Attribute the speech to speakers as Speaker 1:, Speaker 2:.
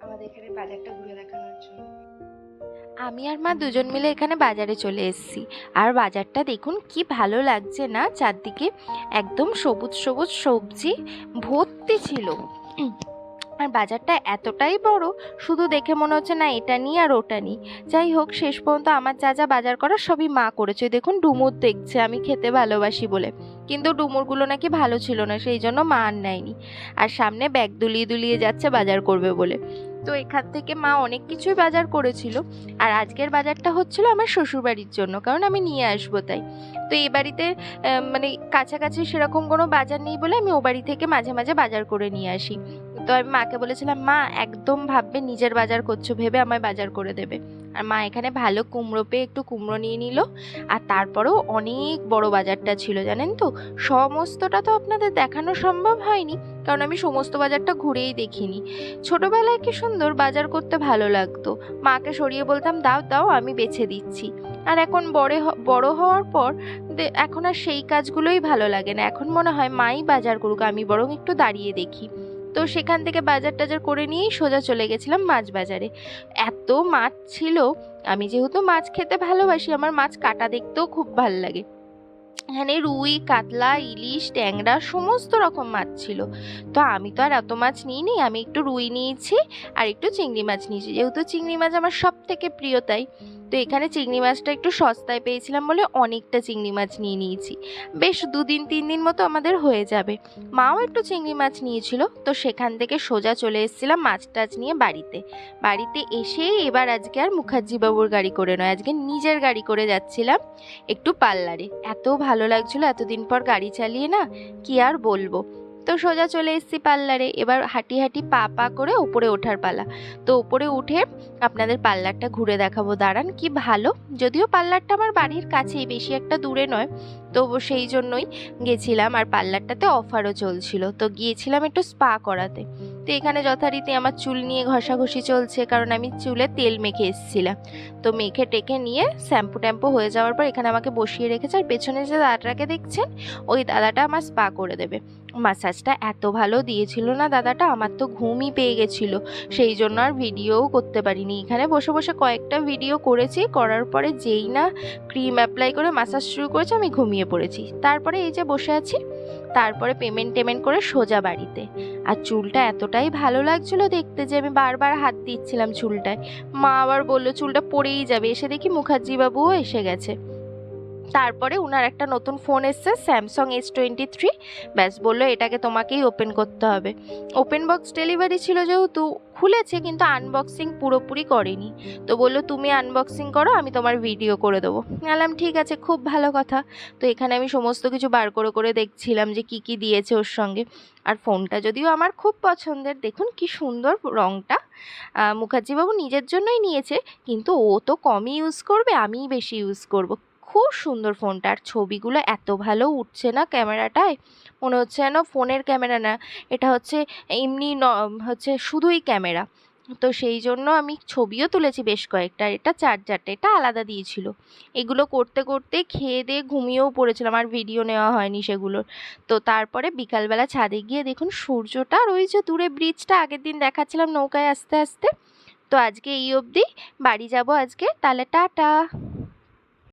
Speaker 1: আপনাদের বাজারটা ঘুরে দেখানোর জন্য।
Speaker 2: আমি আর মা দুজন মিলে এখানে বাজারে চলে এসেছি। আর বাজারটা দেখুন কি ভালো লাগছে না? চারদিকে একদম সবুজ সবুজ সবজি ভর্তি ছিল। আর বাজারটা এতটাই বড়, শুধু দেখে মনে হচ্ছে না এটা নিই আর ওটা নিই যাই হোক, শেষ পর্যন্ত আমার যা যা বাজার করার সবই মা করেছে। দেখুন ডুমুর দেখছে, আমি খেতে ভালোবাসি বলে। কিন্তু ডুমুরগুলো নাকি ভালো ছিল না, সেই জন্য মা আর নেয়নি। আর সামনে ব্যাগ দুলিয়ে দুলিয়ে যাচ্ছে বাজার করবে বলে। তো এখান থেকে মা অনেক কিছুই বাজার করেছিল। আর আজকের বাজারটা হচ্ছিল আমার শ্বশুরবাড়ির জন্য, কারণ আমি নিয়ে আসব তাই। তো এই বাড়িতে মানে কাছাকাছি সেরকম কোনো বাজার নেই বলে আমি ও বাড়ি থেকে মাঝে মাঝে বাজার করে নিয়ে আসি। তো আমি মাকে বলেছিলাম, মা, একদম ভাববে নিজের বাজার করছ ভেবে আমায় বাজার করে দেবে। আর মা এখানে ভালো কুমড়ো পেয়ে একটু কুমড়ো নিয়ে নিল, আর তারপরেও অনেক বড় বাজারটা ছিল, জানেন তো? সমস্তটা তো আপনাদের দেখানো সম্ভব হয়নি, কারণ আমি সমস্ত বাজারটা ঘুরেই দেখিনি। ছোটোবেলায় কি সুন্দর বাজার করতে ভালো লাগতো। মাকে সরিয়ে বলতাম, দাও দাও, আমি বেছে দিচ্ছি। আর এখন বড় বড় হওয়ার পর এখন আর সেই কাজগুলোই ভালো লাগে না। এখন মনে হয় মাই বাজার করুক, আমি বরং একটু দাঁড়িয়ে দেখি। তো সেখান থেকে বাজার টাজার করে নিয়েই সোজা চলে গেছিলাম মাছ বাজারে এত মাছ ছিল, আমি যেহেতু মাছ খেতে ভালোবাসি, আমার মাছ কাটা দেখতেও খুব ভালো লাগে। এখানে রুই, কাতলা, ইলিশ, ট্যাংরা সমস্ত রকম মাছ ছিল। তো আমি তো আর এত মাছ নিইনি, আমি একটু রুই নিয়েছি আর একটু চিংড়ি মাছ নিয়েছি। যেহেতু চিংড়ি মাছ আমার সব থেকে প্রিয় তাই। তো এখানে চিংড়ি মাছটা একটু সস্তায় পেয়েছিলাম বলে অনেকটা চিংড়ি মাছ নিয়ে নিয়েছি। বেশ দুদিন, তিন দিন মতো আমাদের হয়ে যাবে। মাও একটু চিংড়ি মাছ নিয়েছিল, তো সেখান থেকে সোজা চলে এসেছিলাম মাছ টাছ নিয়ে বাড়িতে। বাড়িতে এসে এবার আজকে আর মুখার্জিবাবুর গাড়ি করে নয়, আজকে নিজের গাড়ি করে যাচ্ছিলাম একটু পার্লারে। এত ভালো লাগছিল, এতদিন পর গাড়ি চালিয়ে না, কি আর বলব। তো সোজা চলে এসেছি পার্লারে। এবার হাঁটি হাঁটি পা পা করে উপরে ওঠার পালা। তো উপরে উঠে আপনাদের পার্লারটা ঘুরে দেখাবো। দাঁড়ান, কি ভালো। যদিও পার্লারটা আমার বাড়ির কাছেই, বেশি একটা দূরে নয়। তো সেই জন্যই গেছিলাম আর পার্লারটাতে অফারও চলছিল। তো গিয়েছিলাম একটু স্পা করাতে। তো এখানে যথারীতি আমার চুল নিয়ে ঘষাঘষি চলছে, কারণ আমি চুলে তেল মেখে এসেছিলাম। তো মেখে টেকে নিয়ে শ্যাম্পু ট্যাম্পু হয়ে যাওয়ার পর এখানে আমাকে বসিয়ে রেখেছে, আর পেছনে যে দাদাটাকে দেখছেন, ওই দাদাটা আমার স্পা করে দেবে। মাসাজটা এত ভালো দিয়েছিল না দাদাটা, আমার তো ঘুমই পেয়ে গেছিল। সেই জন্য আর ভিডিওও করতে পারিনি। এখানে বসে বসে কয়েকটা ভিডিও করেছি, করার পরে যেই না ক্রিম অ্যাপ্লাই করে মাসাজ শুরু করেছে, আমি ঘুমিয়ে পড়েছি। তারপরে এই যে বসে আছি তারপরে পেমেন্ট টেমেন্ট করে সোজা বাড়িতে। আর চুলটা এতটাই ভালো লাগছিল দেখতে যে আমি বারবার হাত দিচ্ছিলাম চুলটায়। মা আবার বলল, চুলটা পড়েই যাবে। এসে দেখি মুখার্জিবাবুও এসে গেছে। তারপরে উনার একটা নতুন ফোন এসছে স্যামসাং এস টোয়েন্টি থ্রি ব্যাস, বলল, এটাকে তোমাকেই ওপেন করতে হবে। ওপেন বক্স ডেলিভারি ছিল যেহেতু, খুলেছে কিন্তু আনবক্সিং পুরোপুরি করেনি। তো বলল, তুমি আনবক্সিং করো, আমি তোমার ভিডিও করে দেবো। বললাম, ঠিক আছে, খুব ভালো কথা। তো এখানে আমি সমস্ত কিছু বার করে করে দেখছিলাম যে কি কি দিয়েছে ওর সঙ্গে। আর ফোনটা যদিও আমার খুব পছন্দের, দেখুন কি সুন্দর রঙটা মুখার্জিবাবু নিজের জন্যই নিয়েছে, কিন্তু ও তো কমই ইউজ করবে, আমিই বেশি ইউজ করব। খুব সুন্দর ফোনটা। আর ছবিগুলো এত ভালো উঠছে না ক্যামেরাটায়। মনে হচ্ছে যেন ফোনের ক্যামেরা না, এটা হচ্ছে এমনি ন- হচ্ছে শুধুই ক্যামেরা। তো সেই জন্য আমি ছবিও তুলেছি বেশ কয়েকটা। এটা চার্জারটা, এটা আলাদা দিয়েছিল। এগুলো করতে করতে খেয়ে দিয়ে ঘুমিয়েও পড়েছিলাম, আর ভিডিও নেওয়া হয়নি সেগুলোর। তো তারপরে বিকালবেলা ছাদে গিয়ে দেখুন সূর্যটা যে দূরে ব্রিজটা আগের দিন দেখাচ্ছিলাম নৌকায় আস্তে আস্তে। তো আজকে এই অবধি। বাড়ি যাব আজকে। তাহলে টাটা।